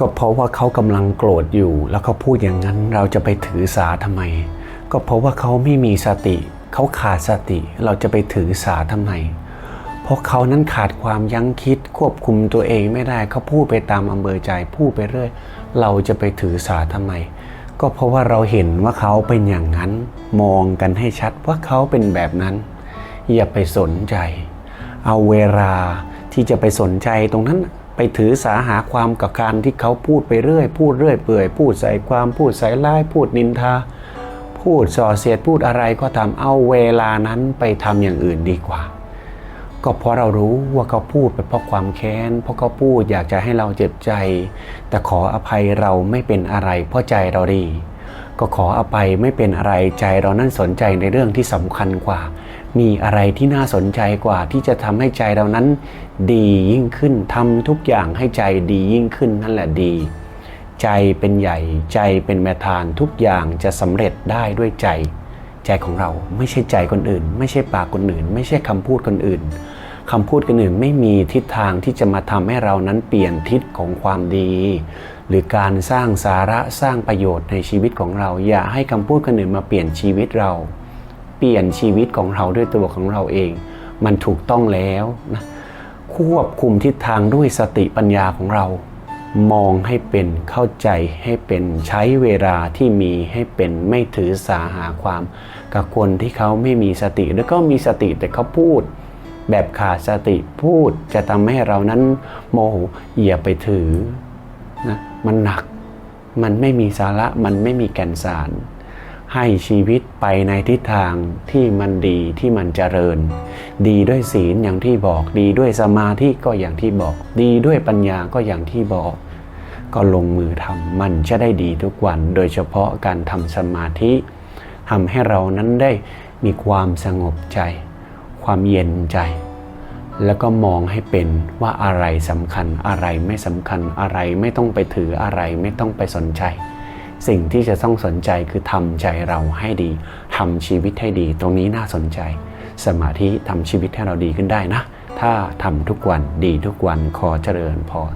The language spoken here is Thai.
ก็เพราะว่าเขากำลังโกรธอยู่ แล้วเขาพูดอย่างนั้นเราจะไปถือสาทำไม ก็เพราะว่าเขาไม่มีสติ เขาขาดสติเราจะไปถือสาทำไม เพราะเขานั้นขาดความยั้งคิดควบคุมตัวเองไม่ได้เขาพูดไปตามอำเภอใจพูดไปเรื่อย เราจะไปถือสาทำไม ก็เพราะว่าเราเห็นว่าเขาเป็นอย่างนั้น มองกันให้ชัดว่าเขาเป็นแบบนั้น อย่าไปสนใจ เอาเวลาที่จะไปสนใจตรงนั้น ไปถือสาหาความกับการที่เขาพูดไปเรื่อย พูดเรื่อยเปื่อย พูดใส่ความพูดใส่ร้ายพูดนินทา พูดส่อเสียดพูดอะไรก็ตามเอาเวลานั้นไปทำอย่างอื่นดีกว่า ก็เพราะเรารู้ว่าเขาพูดไปเพราะความแค้น เพราะเขาพูดอยากจะให้เราเจ็บใจ แต่ขออภัยเราไม่เป็นอะไรเพราะใจเราดี ก็ขออภัยไม่เป็นอะไรใจเรานั่นสนใจในเรื่องที่สำคัญกว่า มีอะไรที่น่าสนใจกว่า ที่จะทำให้ใจเรานั้น ดียิ่งขึ้นทำทุกอย่างให้ใจดียิ่งขึ้นนั่นแหละดี ใจเป็นใหญ่ใจเป็นแม่ทานทุกอย่างจะสำเร็จได้ด้วยใจ ใจของเราไม่ใช่ใจคนอื่น ไม่ใช่ปากคนอื่น ไม่ใช่คำพูดคนอื่นคำพูดคนอื่นไม่มีทิศทางที่จะมาทำให้เรานั้นเปลี่ยนทิศของความดี หรือการสร้างสาระสร้างประโยชน์ในชีวิตของเรา อย่าให้คำพูดคนอื่นมาเปลี่ยนชีวิตเรา เปลี่ยนชีวิตของเราด้วยตัวของเราเอง มันถูกต้องแล้วนะควบคุมทิศทางด้วยสติปัญญาของเรา มองให้เป็นเข้าใจให้เป็นใช้เวลาที่มีให้เป็นไม่ถือสาหาความกับคนที่เขาไม่มีสติ แล้วก็มีสติแต่เขาพูด แบบขาดสติพูดจะทำให้เรานั้นโมโหอย่าไปถือ นะมันหนัก มันไม่มีสาระ มันไม่มีแก่นสาร ให้ชีวิตไปในทิศทางที่มันดีที่มันเจริญ ดีด้วยศีลอย่างที่บอก ดีด้วยสมาธิก็อย่างที่บอก ดีด้วยปัญญาก็อย่างที่บอก ก็ลงมือทำมันจะได้ดีทุกวัน โดยเฉพาะการทำสมาธิทำให้เรานั้นได้มีความสงบใจ ความเย็นใจ แล้วก็มองให้เป็นว่าอะไรสำคัญอะไรไม่สำคัญอะไรไม่ต้องไปถืออะไรไม่ต้องไปสนใจ สิ่งที่จะต้องสนใจคือทำใจเราให้ดีทำชีวิตให้ดี ตรงนี้น่าสนใจ สมาธิทำชีวิตให้เราดีขึ้นได้นะ ถ้าทำทุกวันดีทุกวันขอเจริญพร